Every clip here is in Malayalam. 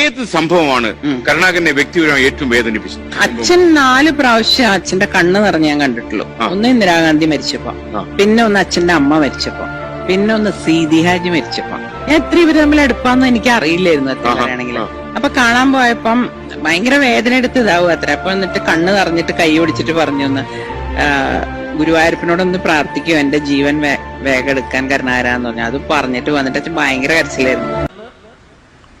ഏത് സംഭവമാണ് കരുണാകരനെ വ്യക്തിപരമായി ഏറ്റവും വേദനിപ്പിച്ചത്? അച്ഛൻ നാല് പ്രാവശ്യം അച്ഛന്റെ കണ്ണ് നിറഞ്ഞ് ഞാൻ കണ്ടിട്ടുള്ളൂ. ഒന്ന് ഇന്ദിരാഗാന്ധി മരിച്ചപ്പോ പിന്നെ ഒന്ന് അച്ഛന്റെ അമ്മ മരിച്ചപ്പോ പിന്നെ ഒന്ന് സീതിഹാജി മരിച്ചപ്പോ. ഞാൻ എത്ര ഇവർ തമ്മിൽ എടുപ്പാന്ന് എനിക്ക് അറിയില്ലായിരുന്നു അത്ര ആഹാ, പറയുകയാണെങ്കിൽ അപ്പൊ കാണാൻ പോയപ്പം ഭയങ്കര വേദന എടുത്ത് ഇതാവും അത്ര. അപ്പൊ എന്നിട്ട് കണ്ണ് നിറഞ്ഞിട്ട് കൈ ഓടിച്ചിട്ട് പറഞ്ഞു ഒന്ന് ഗുരുവായൂരപ്പനോടൊന്ന് പ്രാർത്ഥിക്കും എന്റെ ജീവൻ വേഗം എടുക്കാൻ കരുണാരാന്ന് പറഞ്ഞു. അത് പറഞ്ഞിട്ട് വന്നിട്ട് അച്ഛൻ ഭയങ്കര കരച്ചിലായിരുന്നു.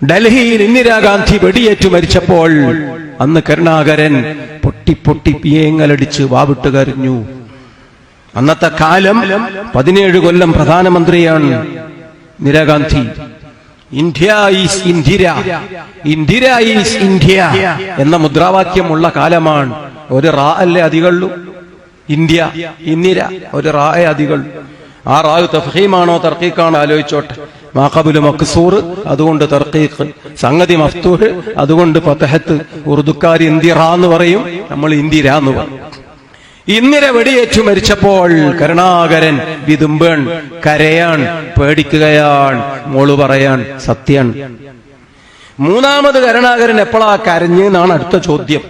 ഡൽഹിയിൽ ഇന്ദിരാഗാന്ധി വെടിയേറ്റു മരിച്ചപ്പോൾ അന്ന് കരുണാകരൻ പൊട്ടി പൊട്ടി പിയേങ്ങലടിച്ച് വാവിട്ട് കരഞ്ഞു. അന്നത്തെ കാലം പതിനേഴ് കൊല്ലം പ്രധാനമന്ത്രിയാണ് Indira Gandhi. India is Indira Indira is India എന്ന മുദ്രാവാക്യമുള്ള കാലമാണ് ഒരു റാ അല്ലേ അധികളുള്ളൂ ഇന്ത്യ ഇന്ദിര ഒരു റായ അതികൾ ആ റാവ് തഫീമാണോ തർക്കീക്കാണോ ആലോചിച്ചോട്ടെ. മാഖബുൽ മക്സൂർ അതുകൊണ്ട് തർക്കീഖ് സംഗതി മഫ്തൂഹ് അതുകൊണ്ട് ഫതഹത്ത്. ഉറുദുക്കാർ ഇന്ദിറ എന്ന് പറയും നമ്മൾ ഇന്ദിര എന്ന് പറയും. ഇന്ദിര വെടിയേറ്റു മരിച്ചപ്പോൾ കരുണാകരൻ വിതുമ്പൺ കരയാൻ പേടിക്കുകയാണ് മോൾ പറയാൻ സത്യാണ്. മൂന്നാമത് കരുണാകരൻ എപ്പോഴാ കരഞ്ഞെന്നാണ് അടുത്ത ചോദ്യം.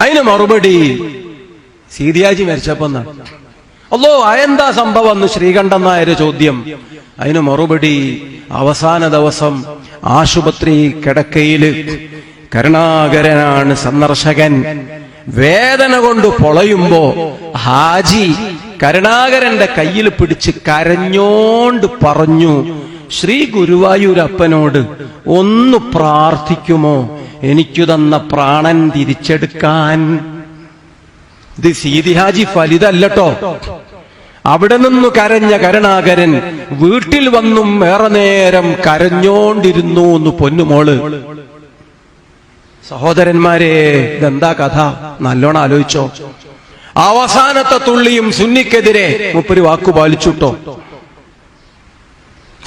അതിന് മറുപടി സീതിയാജി മരിച്ചപ്പോ എന്നാണ്. അല്ലോ അയെന്താ സംഭവം എന്ന് ശ്രീകണ്ഠൻ നായര് ചോദ്യം. അതിന് മറുപടി അവസാന ദിവസം ആശുപത്രി കിടക്കയിൽ കരുണാകരനാണ് സന്ദർശകൻ. വേദന കൊണ്ട് പൊളയുമ്പോ ഹാജി കരുണാകരന്റെ കയ്യിൽ പിടിച്ച് കരഞ്ഞോണ്ട് പറഞ്ഞു ശ്രീ ഗുരുവായൂരപ്പനോട് ഒന്ന് പ്രാർത്ഥിക്കുമോ? എനിക്കു തന്ന പ്രാണൻ തിരിച്ചെടുക്കാൻ. ഇത് സീതിഹാജി ഫലിതല്ലോ അവിടെ നിന്നു കരഞ്ഞ കരുണാകരൻ വീട്ടിൽ വന്നും ഏറെ നേരം കരഞ്ഞോണ്ടിരുന്നു എന്ന് പൊന്നുമോൾ. സഹോദരന്മാരെ ഇതെന്താ കഥ? നല്ലോണം ആലോചിച്ചോ. അവസാനത്തെ തുള്ളിയും സുന്നിക്കെതിരെ മുപ്പര് വാക്കു പാലിച്ചുട്ടോ.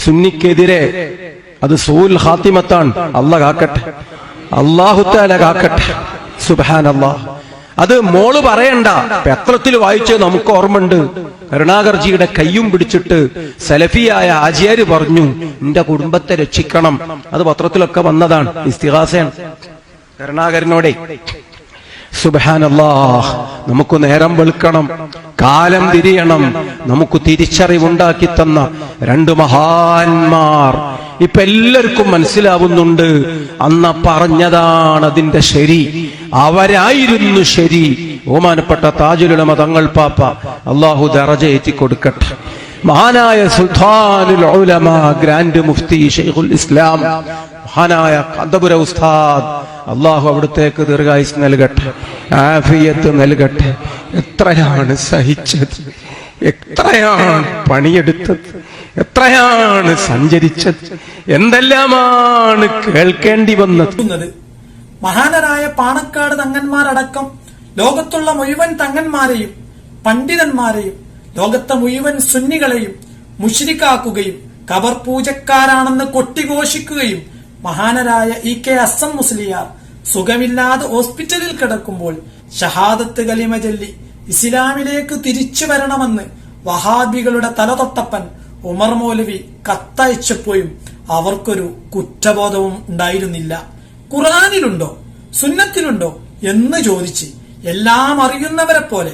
സുന്നിക്കെതിരെ അത് സൂൽ ഹാത്തിമത്താണ്. അല്ല കാക്കട്ടെ. അള്ളാഹുത്താല കാക്കട്ടെ. സുബാൻ അള്ളാഹ് അത് മോൾ പറയണ്ട. പത്രത്തിൽ വായിച്ച് നമുക്ക് ഓർമ്മയുണ്ട്. കരുണാകർജിയുടെ കയ്യും പിടിച്ചിട്ട് സലഫിയായ ആചാര്യ പറഞ്ഞു നിന്റെ കുടുംബത്തെ രക്ഷിക്കണം. അത് പത്രത്തിലൊക്കെ വന്നതാണ്. ഇസ്തിഹാസയാണ് കരുണാകരനോടെ സുബാനല്ലാ നമുക്ക് നേരം വെളുക്കണം കാലം തിരിയണം നമുക്ക് തിരിച്ചറിവുണ്ടാക്കി തന്ന രണ്ട് മഹാന്മാർ ഇപ്പൊ എല്ലാവർക്കും മനസ്സിലാവുന്നുണ്ട്. അന്ന പറഞ്ഞതാണ് അതിന്റെ ശരി. അവരായിരുന്നു ശരി. ഓമാനപ്പെട്ട താജുലുലമ തങ്ങൾ പാപ്പ അള്ളാഹു ദറജ എത്തി കൊടുക്കട്ടെ. മഹാനായ സുൽത്താനുൽ ഉലമ ഗ്രാൻഡ് മുഫ്തി ഷെയ്ഖുൽ ഇസ്ലാം മഹാനായ കാന്തപുര ഉസ്താദ് അള്ളാഹു അവിടുത്തേക്ക് ദീർഘായുസ് നൽകട്ടെ ആഫിയത്ത് നൽകട്ടെ. എത്രയാണ് സഹിച്ചത്? എത്രയാണ് പണിയെടുത്തത്? എത്രയാണ് സഞ്ചരിച്ചത്? എന്തെല്ലാമാണ് കേൾക്കേണ്ടി വന്നത്? മഹാനരായ പാണക്കാട് തങ്ങന്മാരടക്കം ലോകത്തുള്ള മുഴുവൻ തങ്ങന്മാരെയും പണ്ഡിതന്മാരെയും ലോകത്തെ മുഴുവൻ സുന്നികളെയും മുഷിരിക്കാക്കുകയും കബർ പൂജക്കാരാണെന്ന് കൊട്ടിഘോഷിക്കുകയും മഹാനരായ ഇ കെ അസം മുസ്ലിയാർ സുഖമില്ലാതെ ഹോസ്പിറ്റലിൽ കിടക്കുമ്പോൾ ഷഹാദത്ത് കലിമ ചൊല്ലി ഇസ്ലാമിലേക്ക് തിരിച്ചു വരണമെന്ന് വഹാബികളുടെ തലതൊട്ടപ്പൻ ഉമർ മൗലവി കത്തയച്ചപ്പോഴും അവർക്കൊരു കുറ്റബോധവും ഉണ്ടായിരുന്നില്ല. ഖുറാനിലുണ്ടോ സുന്നത്തിലുണ്ടോ? എന്ന് ചോദിച്ച് എല്ലാം അറിയുന്നവരെ പോലെ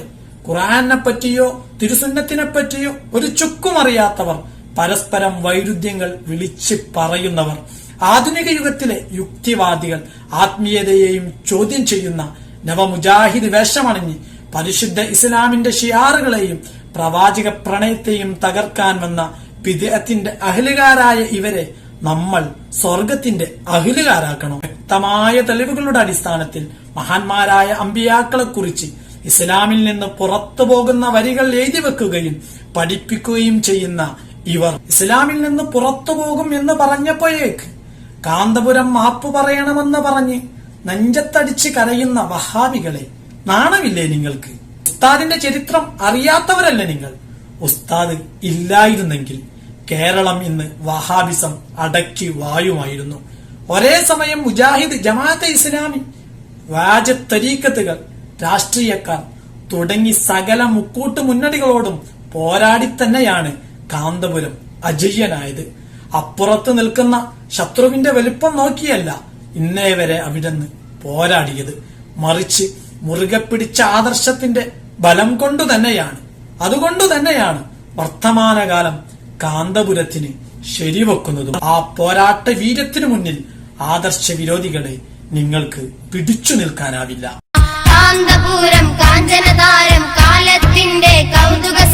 ഖുറാനെ പറ്റിയോ തിരുസുന്നത്തിനെ പറ്റിയോ ഒരു ചുക്കും അറിയാത്തവർ പരസ്പരം വൈരുദ്ധ്യങ്ങൾ വിളിച്ച് പറയുന്നവർ. ആധുനിക യുഗത്തിലെ യുക്തിവാദികൾ ആത്മീയതയെയും ചോദ്യം ചെയ്യുന്ന നവമുജാഹിദ് വേഷമണിഞ്ഞ് പരിശുദ്ധ ഇസ്ലാമിന്റെ ഷിയാറുകളെയും പ്രവാചക പ്രണയത്തെയും തകർക്കാൻ വന്ന വിദേഹത്തിന്റെ അഹിലുകാരായ ഇവരെ നമ്മൾ സ്വർഗത്തിന്റെ അഹിലുകാരാക്കണം വ്യക്തമായ തെളിവുകളുടെ അടിസ്ഥാനത്തിൽ മഹാന്മാരായ അമ്പിയാക്കളെ കുറിച്ച് ഇസ്ലാമിൽ നിന്ന് പുറത്തു പോകുന്ന വരികൾ എഴുതി വെക്കുകയും പഠിപ്പിക്കുകയും ചെയ്യുന്ന ഇവർ ഇസ്ലാമിൽ നിന്ന് പുറത്തു പോകും എന്ന് പറഞ്ഞപ്പോഴേക്ക് കാന്തപുരം മാപ്പ് പറയണമെന്ന് പറഞ്ഞ് നെഞ്ചത്തടിച്ച് കരയുന്ന വഹാബികളെ നാണമില്ലേ നിങ്ങൾക്ക്? ഉസ്താദിന്റെ ചരിത്രം അറിയാത്തവരല്ല നിങ്ങൾ? ഉസ്താദ് ഇല്ലായിരുന്നെങ്കിൽ കേരളം ഇന്ന് വഹാബിസം അടക്കി വായുമായിരുന്നു. ഒരേ സമയം മുജാഹിദ് ജമാഅത്തെ ഇസ്ലാമി വാജ തരീക്കത്തുകൾ രാഷ്ട്രീയക്കാർ തുടങ്ങി സകല മുക്കൂട്ട് മുന്നണികളോടും പോരാടി തന്നെയാണ് കാന്തപുരം അജയ്യനായത്. അപ്പുറത്ത് നിൽക്കുന്ന ശത്രുവിന്റെ വലിപ്പം നോക്കിയല്ല ഇന്നേ വരെ അവിടുന്ന് പോരാടിയത്. മറിച്ച് മുറുകെ പിടിച്ച ആദർശത്തിന്റെ ബലം കൊണ്ടു തന്നെയാണ്. അതുകൊണ്ടു തന്നെയാണ് വർത്തമാനകാലം കാന്തപുരത്തിന് ശരിവെക്കുന്നതും. ആ പോരാട്ട വീര്യത്തിനു മുന്നിൽ ആദർശ വിരോധികളെ നിങ്ങൾക്ക് പിടിച്ചു നിൽക്കാനാവില്ല. കാന്തപുരം കാഞ്ചനതാരം കാലത്തിന്റെ കൗതുക